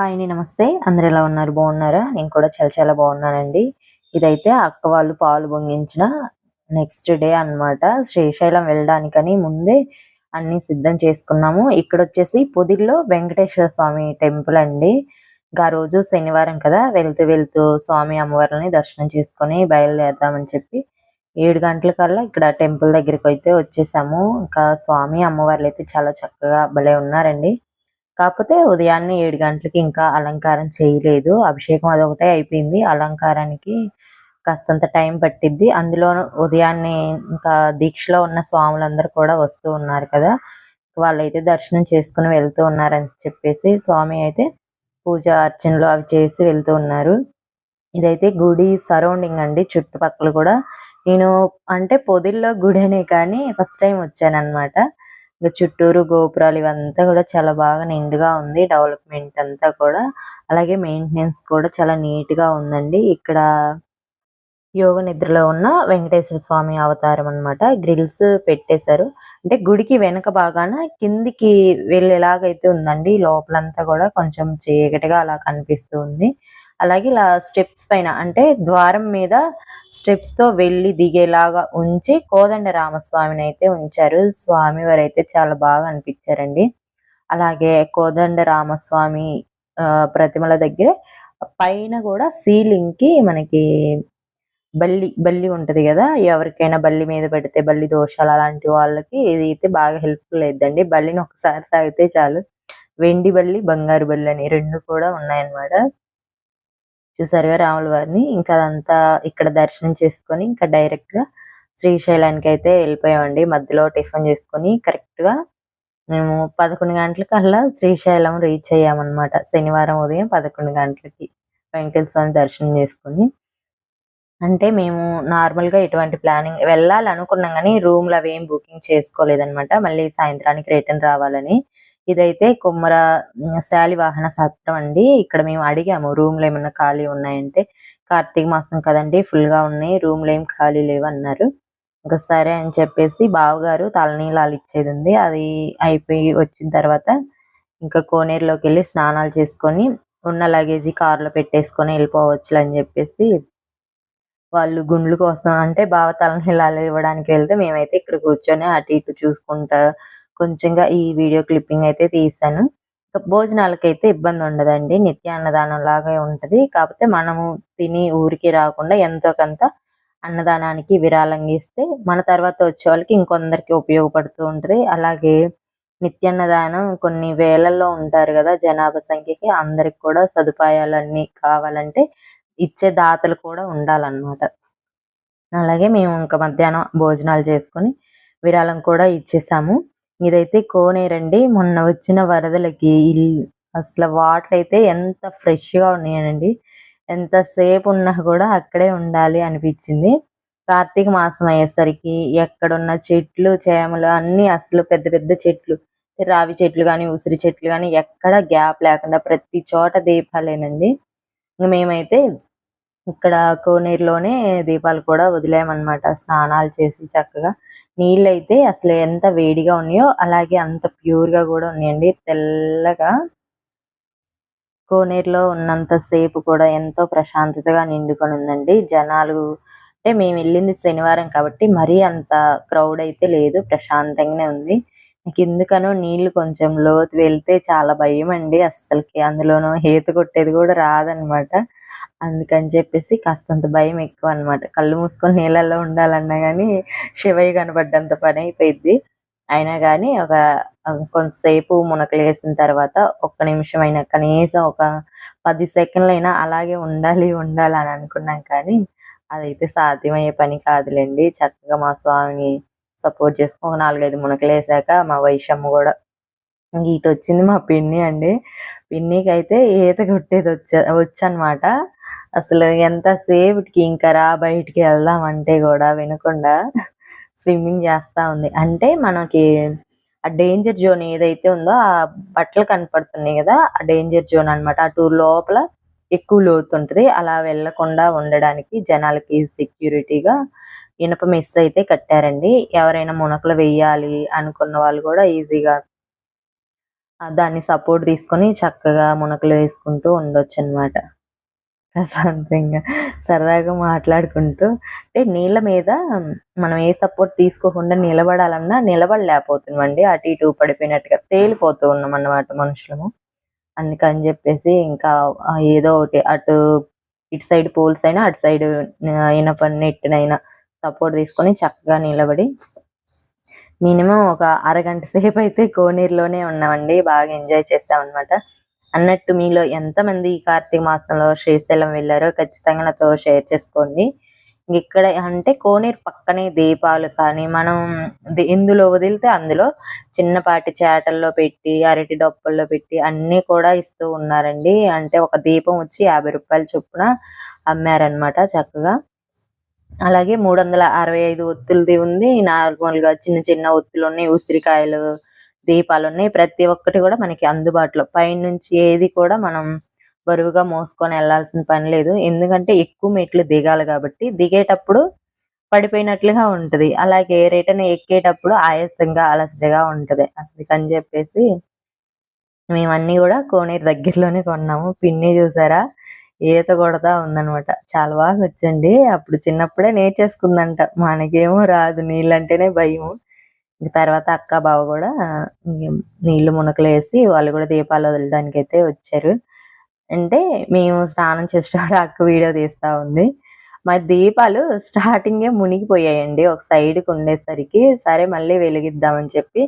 Hi అండి నమస్తే. అందరు ఎలా ఉన్నారు? బాగున్నారా? నేను కూడా చాలా చాలా బాగున్నానండి. ఇదైతే అక్క వాళ్ళు పాలు పొంగించిన నెక్స్ట్ డే అన్నమాట. శ్రీశైలం వెళ్ళడానికని ముందే అన్ని సిద్ధం చేసుకున్నాము. ఇక్కడ వచ్చేసి పొదిల్లో వెంకటేశ్వర స్వామి టెంపుల్ అండి. ఇంకా ఆ రోజు శనివారం కదా వెళ్తూ వెళ్తూ స్వామి అమ్మవారిని దర్శనం చేసుకొని బయలుదేరదామని చెప్పి ఏడు గంటల కల్లా ఇక్కడ టెంపుల్ దగ్గరికి అయితే వచ్చేసాము. ఇంకా స్వామి అమ్మవార్లు అయితే చాలా చక్కగా భలే ఉన్నారండి. కాకపోతే ఉదయాన్నే ఏడు గంటలకి ఇంకా అలంకారం చేయలేదు. అభిషేకం అదొకటే అయిపోయింది. అలంకారానికి కాస్తంత టైం పట్టిద్ది. అందులో ఉదయాన్నే ఇంకా దీక్షలో ఉన్న స్వాములందరూ కూడా వస్తూ ఉన్నారు కదా. వాళ్ళైతే దర్శనం చేసుకుని వెళ్తూ ఉన్నారని చెప్పేసి స్వామి అయితే పూజ అర్చనలు అవి చేసి వెళ్తూ ఉన్నారు. ఇదైతే గుడి సరౌండింగ్ అండి. చుట్టుపక్కల కూడా నేను అంటే పొదిల్లో గుడేనే కానీ ఫస్ట్ టైం వచ్చానమాట ఇంకా చుట్టూరు గోపురాలు ఇవంతా కూడా చాలా బాగా నిండుగా ఉంది. డెవలప్మెంట్ అంతా కూడా. అలాగే మెయింటెనెన్స్ కూడా చాలా నీట్గా ఉందండి. ఇక్కడ యోగ నిద్రలో ఉన్న వెంకటేశ్వర స్వామి అవతారం అనమాట గ్రిల్స్ పెట్టేశారు. అంటే గుడికి వెనక బాగాన కిందికి వెళ్ళేలాగైతే ఉందండి. లోపలంతా కూడా కొంచెం చీకటిగా అలా కనిపిస్తూ ఉంది అలాగే ఇలా స్టెప్స్ పైన అంటే ద్వారం మీద స్టెప్స్తో వెళ్ళి దిగేలాగా ఉంచి కోదండ రామస్వామిని అయితే ఉంచారు. స్వామి వారు అయితే చాలా బాగా అనిపించారండి. అలాగే కోదండ రామస్వామి ఆ, ప్రతిమల దగ్గర పైన కూడా సీలింగ్కి మనకి బల్లి బల్లి ఉంటది కదా ఎవరికైనా బల్లి మీద పెడితే బల్లి దోషాలు అలాంటి వాళ్ళకి ఇది అయితే బాగా హెల్ప్ఫుల్ అయిద్దండి. బల్లిని ఒకసారి తాగితే చాలు. వెండి బల్లి బంగారు బల్లి అని రెండు కూడా ఉన్నాయన్నమాట. చూసారుగా రాముల వారిని. ఇంకా అదంతా ఇక్కడ దర్శనం చేసుకొని ఇంకా డైరెక్ట్గా శ్రీశైలానికి అయితే వెళ్ళిపోయామండి. మధ్యలో టిఫిన్ చేసుకొని కరెక్ట్గా మేము పదకొండు గంటలకు అలా శ్రీశైలం రీచ్ అయ్యామన్నమాట. శనివారం ఉదయం పదకొండు గంటలకి వెంకటేశ్వర స్వామి దర్శనం చేసుకుని. అంటే మేము నార్మల్గా ఎటువంటి ప్లానింగ్ వెళ్ళాలనుకున్నాం కానీ రూమ్లు అవి ఏం బుకింగ్ చేసుకోలేదన్నమాట. మళ్ళీ సాయంత్రానికి రిటర్న్ రావాలని ఇదైతే కొమ్మర ఉమ్, శాలి వాహన సత్రం అండి. ఇక్కడ మేము అడిగాము రూమ్లు ఏమన్నా ఖాళీ ఉన్నాయంటే. కార్తీక మాసం కదండి ఫుల్గా ఉన్నాయి రూమ్లు ఏం ఖాళీ లేవు అన్నారు ఇంకా సరే అని చెప్పేసి బావగారు తలనీలాలు ఇచ్చేది ఉంది అది అయిపోయి వచ్చిన తర్వాత ఇంకా కోనేరులోకి వెళ్ళి స్నానాలు చేసుకొని ఉన్న లగేజీ కార్లో పెట్టేసుకొని వెళ్ళిపోవచ్చు అని చెప్పేసి వాళ్ళు గుండ్లు కోసం అంటే బావ తలనీలాలు ఇవ్వడానికి వెళ్తే మేమైతే ఇక్కడ కూర్చొని అటు ఇటు చూసుకుంటా కొంచెంగా ఈ వీడియో క్లిప్పింగ్ అయితే తీసాను. భోజనాలకైతే ఇబ్బంది ఉండదండి. నిత్య అన్నదానం లాగా ఉంటది. కాకపోతే మనము తిని ఊరికి రాకుండా ఎంతో కొంత అన్నదానానికి విరాళంగా ఇస్తే మన తర్వాత వచ్చే వాళ్ళకి ఇంకొందరికి ఉపయోగపడుతూ ఉంటది. అలాగే నిత్యాన్నదానం కొన్ని వేలల్లో ఉంటారు కదా జనాభా సంఖ్యకి అందరికి కూడా సదుపాయాలన్నీ కావాలంటే ఇచ్చే దాతలు కూడా ఉండాలన్నమాట. అలాగే మేము ఇంకా మధ్యాహ్నం భోజనాలు చేసుకొని విరాళం కూడా ఇచ్చేసాము. ఇదైతే కోనేరండి. మొన్న వచ్చిన వరదలకి ఇల్లు అసలు వాటర్ అయితే ఎంత ఫ్రెష్గా ఉన్నాయనండి. ఎంత సేపు ఉన్నా కూడా అక్కడే ఉండాలి అనిపించింది. కార్తీక మాసం అయ్యేసరికి ఎక్కడున్న చెట్లు చేమలు అన్ని అసలు పెద్ద పెద్ద చెట్లు రావి చెట్లు కానీ ఉసిరి చెట్లు కానీ ఎక్కడ గ్యాప్ లేకుండా ప్రతి చోట దీపాలేనండి. మేమైతే ఇక్కడ కోనేరులోనే దీపాలు కూడా వదిలేమన్నమాట స్నానాలు చేసి చక్కగా నీళ్ళు అయితే అసలు ఎంత వేడిగా ఉన్నాయో అలాగే అంత ప్యూర్గా కూడా ఉన్నాయండి. తెల్లగా కోనేరులో ఉన్నంత సేపు కూడా ఎంతో ప్రశాంతతగా నిండుకొని ఉందండి. జనాలు అంటే మేము వెళ్ళింది శనివారం కాబట్టి మరీ అంత క్రౌడ్ అయితే లేదు ప్రశాంతంగానే ఉంది. నాకు ఎందుకనో నీళ్ళు కొంచెం లోతు వెళ్తే చాలా భయం అండి అస్సలకి అందులోనూ ఈత కొట్టేది కూడా రాదనమాట. అందుకని చెప్పేసి కాస్తంత భయం ఎక్కువ అన్నమాట కళ్ళు మూసుకొని నీళ్ళల్లో ఉండాలన్నా కానీ శివయ్య కనబడ్డంత పని అయిపోయింది అయినా కానీ ఒక కొంతసేపు మునకలు వేసిన తర్వాత ఒక్క నిమిషం అయినా కనీసం ఒక పది సెకండ్లు అయినా అలాగే ఉండాలి ఉండాలి అని అనుకున్నాం కానీ అదైతే సాధ్యమయ్యే పని కాదులేండి. చక్కగా మా స్వామిని సపోర్ట్ చేసుకుని ఒక నాలుగైదు మునకలు వేసాక మా వైషమ్మ కూడా ఇంక ఇటు వచ్చింది మా పిన్ని అండి. పిన్నికి అయితే ఈత కొట్టేది వచ్చా వచ్చనమాట అసలు ఎంతసేపటికి ఇంకా రా బయటికి వెళ్దాం అంటే కూడా వినకుండా స్విమ్మింగ్ చేస్తా ఉంది. అంటే మనకి ఆ డేంజర్ జోన్ ఏదైతే ఉందో ఆ బట్టలు కనపడుతున్నాయి కదా ఆ డేంజర్ జోన్ అన్నమాట. అటు లోపల ఎక్కువ లోతుంటది. అలా వెళ్ళకుండా ఉండడానికి జనాలకి సెక్యూరిటీగా ఇనప మెస్ అయితే కట్టారండి. ఎవరైనా మునకలు వెయ్యాలి అనుకున్న వాళ్ళు కూడా ఈజీగా దాన్ని సపోర్ట్ తీసుకొని చక్కగా మునకలు వేసుకుంటూ ఉండొచ్చు అనమాట ప్రశాంతంగా సరదాగా మాట్లాడుకుంటూ అంటే నీళ్ళ మీద మనం ఏ సపోర్ట్ తీసుకోకుండా నిలబడాలన్నా నిలబడలేకపోతున్నామండి. అటు ఇటు పడిపోయినట్టుగా తేలిపోతూ ఉన్నాం అన్నమాట మనుషులము. అందుకని చెప్పేసి ఇంకా ఏదో ఒకటి అటు ఇటు సైడ్ పోల్స్ అయినా అటు సైడ్ ఇనప నెట్టినైనా సపోర్ట్ తీసుకొని చక్కగా నిలబడి మినిమం ఒక అరగంట సేపు అయితే కోనేరులోనే ఉన్నామండి. బాగా ఎంజాయ్ చేస్తామన్నమాట అన్నట్టు మీలో ఎంతమంది ఈ కార్తీక మాసంలో శ్రీశైలం వెళ్ళారో ఖచ్చితంగా నాతో షేర్ చేసుకోండి. ఇక్కడ అంటే కోనేరు పక్కనే దీపాలు కానీ మనం ఇందులో వదిలితే అందులో చిన్నపాటి చేటల్లో పెట్టి అరటి డొప్పల్లో పెట్టి అన్ని కూడా ఇస్తూ ఉన్నారండి. అంటే ఒక దీపం వచ్చి యాభై రూపాయల చొప్పున అమ్మారనమాట చక్కగా. అలాగే మూడు వందల అరవై ఐదు ఒత్తులది ఉంది. నార్మల్గా చిన్న చిన్న ఒత్తులు ఉన్నాయి. ఉసిరికాయలు దీపాలు ఉన్నాయి ప్రతి ఒక్కటి కూడా మనకి అందుబాటులో. పైనుంచి ఏది కూడా మనం బరువుగా మోసుకొని వెళ్ళాల్సిన పని లేదు. ఎందుకంటే ఎక్కువ మెట్లు దిగాలి కాబట్టి దిగేటప్పుడు పడిపోయినట్లుగా ఉంటది. అలాగే రిటర్న్ ఎక్కేటప్పుడు ఆయాసంగా అలసటగా ఉంటది. అందుకని చెప్పేసి మేమన్నీ కూడా కోనేరు దగ్గరలోనే కొన్నాము. పిన్ని చూసారా? ఈత కొడతా ఉందన్నమాట. చాలా బాగా వచ్చండి అప్పుడు చిన్నప్పుడే నేర్చేసుకుందంట. మనకేమో రాదు. నీళ్ళంటేనే భయం తర్వాత అక్క బావ కూడా నీళ్ళు మునకలు వేసి వాళ్ళు కూడా దీపాలు వదలడానికి అయితే వచ్చారు. అంటే మేము స్నానం చేసేటప్పుడు అక్క వీడియో తీస్తా ఉంది. మా దీపాలు స్టార్టింగే మునిగిపోయాయండి. ఒక సైడ్కి ఉండేసరికి సరే మళ్ళీ వెలిగిద్దామని చెప్పి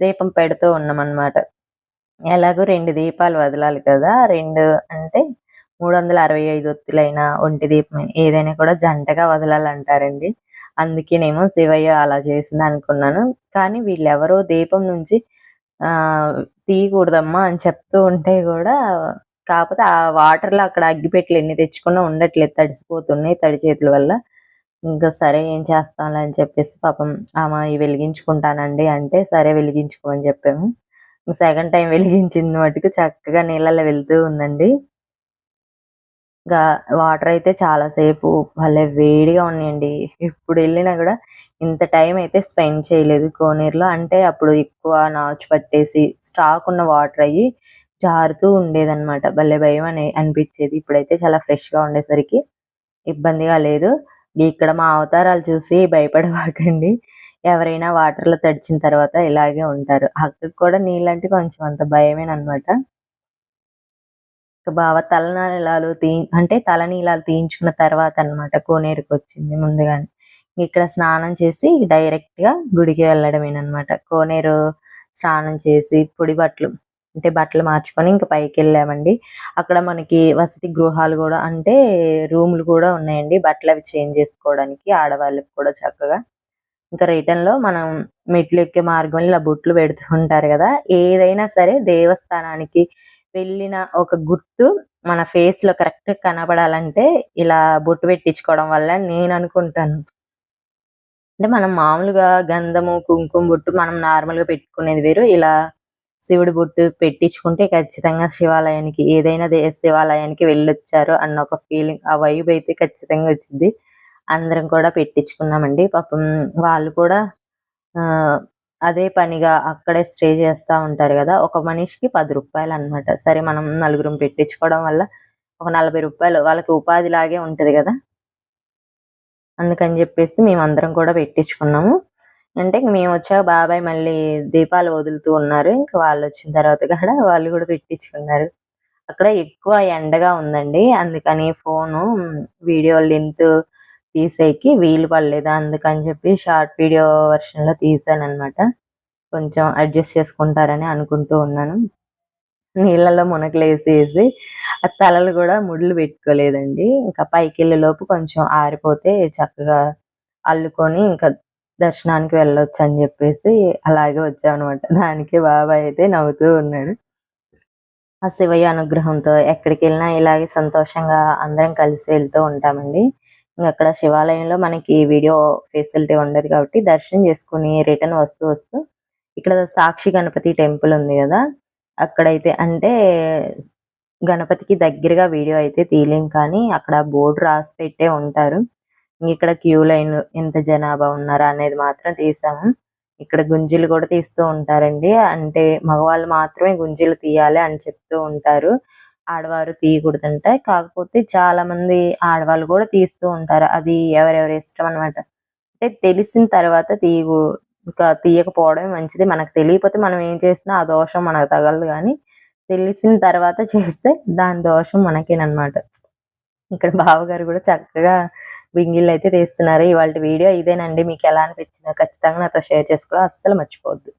దీపం పెడుతూ ఉన్నాం అన్నమాట ఎలాగో రెండు దీపాలు వదలాలి కదా రెండు అంటే మూడు వందల అరవై ఐదు ఒత్తులైనా ఒంటి దీపం ఏదైనా కూడా జంటగా వదలాలంటారండి. అందుకేనేమో శివయ్య అలా చేసింది అనుకున్నాను. కానీ వీళ్ళెవరో దీపం నుంచి ఆ తీయకూడదమ్మా అని చెప్తూ ఉంటే కూడా కాకపోతే ఆ వాటర్లో అక్కడ అగ్గిపెట్లు ఎన్ని తెచ్చుకున్నా ఉండట్లేదు. తడిసిపోతున్నాయి తడి చేతుల వల్ల. ఇంకా సరే ఏం చేస్తాంలే అని చెప్పేసి పాపం ఆమె వెలిగించుకుంటానండి అంటే సరే వెలిగించుకోమని చెప్పాము. సెకండ్ టైం వెలిగించింది మటుకు. చక్కగా నీళ్ళల్లో వెళ్తూ ఉందండి. ఇంకా వాటర్ అయితే చాలా సేపు భలే వేడిగా ఉన్నాయండి. ఇప్పుడు వెళ్ళినా కూడా ఇంత టైం అయితే స్పెండ్ చేయలేదు కోనేరులో. అంటే అప్పుడు ఎక్కువ నాచు పట్టేసి స్టాక్ ఉన్న వాటర్ అయ్యి జారుతూ ఉండేదన్నమాట. భలే భయం అని అనిపించేది. ఇప్పుడైతే చాలా ఫ్రెష్గా ఉండేసరికి ఇబ్బందిగా లేదు. ఇక్కడ మా అవతారాలు చూసి భయపడవాకండి ఎవరైనా వాటర్లో తడిచిన తర్వాత ఇలాగే ఉంటారు. అక్కడికి కూడా నీళ్ళంటే కొంచెం అంత భయమేనమాట బావ తలనీలాలు తీ అంటే తలనీలాలు తీయించుకున్న తర్వాత అన్నమాట కోనేరుకు వచ్చింది ముందుగానే. ఇక్కడ స్నానం చేసి డైరెక్ట్గా గుడికి వెళ్ళడమేనమాట కోనేరు స్నానం చేసి పొడి బట్టలు అంటే బట్టలు మార్చుకొని ఇంకా పైకి వెళ్ళామండి. అక్కడ మనకి వసతి గృహాలు కూడా అంటే రూములు కూడా ఉన్నాయండి. బట్టలు అవి చేంజ్ చేసుకోవడానికి ఆడవాళ్ళకి కూడా చక్కగా. ఇంకా రిటర్న్లో మనం మెట్లు ఎక్కే మార్గంలో ఇలా బొట్లు పెడుతూ ఉంటారు కదా. ఏదైనా సరే దేవస్థానానికి వెళ్ళిన ఒక గుర్తు మన ఫేస్లో కరెక్ట్ కనబడాలంటే ఇలా బొట్టు పెట్టించుకోవడం వల్ల నేను అనుకుంటాను. అంటే మనం మామూలుగా గంధము కుంకుమ బొట్టు మనం నార్మల్గా పెట్టుకునేది వేరు. ఇలా శివుడి బొట్టు పెట్టించుకుంటే ఖచ్చితంగా శివాలయానికి ఏదైనా దే శివాలయానికి వెళ్ళొచ్చారు అన్న ఒక ఫీలింగ్ ఆ వైబ్ అయితే ఖచ్చితంగా వచ్చింది. అందరం కూడా పెట్టించుకున్నామండి. పాపం వాళ్ళు కూడా అదే పనిగా అక్కడే స్టే చేస్తా ఉంటారు కదా ఒక మనిషికి పది రూపాయలు అన్నమాట సరే మనం నలుగురం పెట్టించుకోవడం వల్ల ఒక నలభై రూపాయలు వాళ్ళకి ఉపాధి లాగే ఉంటది కదా. అందుకని చెప్పేసి మేమందరం కూడా పెట్టించుకున్నాము. అంటే మేము వచ్చాక బాబాయ్ మళ్ళీ దీపాలు వదులుతూ ఉన్నారు. ఇంకా వాళ్ళు వచ్చిన తర్వాత కూడా వాళ్ళు కూడా పెట్టించుకున్నారు. అక్కడ ఎక్కువ ఎండగా ఉందండి. అందుకని ఫోను వీడియో లెంత్ తీసేకి వీలు పడలేదు అందుకని చెప్పి షార్ట్ వీడియో వర్షన్లో తీసాను అనమాట కొంచెం అడ్జస్ట్ చేసుకుంటారని అనుకుంటూ ఉన్నాను. నీళ్ళలో మునకలేసేసి ఆ తలలు కూడా ముడులు పెట్టుకోలేదండి. ఇంకా పైకి వెళ్ళే లోపు కొంచెం ఆరిపోతే చక్కగా అల్లుకొని ఇంకా దర్శనానికి వెళ్ళొచ్చు అని చెప్పేసి అలాగే వచ్చామన్నమాట. దానికి బాబాయ్ అయితే నవ్వుతూ ఉన్నాడు. ఆ శివయ్య అనుగ్రహంతో ఎక్కడికి వెళ్ళినా ఇలాగే సంతోషంగా అందరం కలిసి వెళ్తూ ఉంటామండి. అక్కడ శివాలయంలో మనకి వీడియో ఫెసిలిటీ ఉండదు కాబట్టి దర్శనం చేసుకుని రిటర్న్ వస్తూ వస్తూ ఇక్కడ సాక్షి గణపతి టెంపుల్ ఉంది కదా. అక్కడైతే అంటే గణపతికి దగ్గరగా వీడియో అయితే తీయలేం కానీ అక్కడ బోర్డు రాసి పెట్టే ఉంటారు. ఇక్కడ క్యూ లైన్ ఎంత జనాభా ఉన్నారా అనేది మాత్రం తీసాము. ఇక్కడ గుంజీలు కూడా తీస్తూ ఉంటారండి. అంటే మగవాళ్ళు మాత్రమే గుంజీలు తీయాలి అని చెప్తూ ఉంటారు. ఆడవారు తీయకూడదంట కాకపోతే చాలా మంది ఆడవాళ్ళు కూడా తీస్తూ ఉంటారు. అది ఎవరెవరి ఇష్టం అనమాట అంటే తెలిసిన తర్వాత తీయకు ఇంకా తీయకపోవడమే మంచిది. మనకు తెలియకపోతే మనం ఏం చేసినా ఆ దోషం మనకు తగలదు కానీ తెలిసిన తర్వాత చేస్తే దాని దోషం మనకేనమాట ఇక్కడ బావగారు కూడా చక్కగా బింగిళ్ళు అయితే తీస్తున్నారు. ఇవాళ వీడియో ఇదేనండి. మీకు ఎలా అనిపించిందో ఖచ్చితంగా నాతో షేర్ చేసుకోవడం అస్సలు మర్చిపోవద్దు.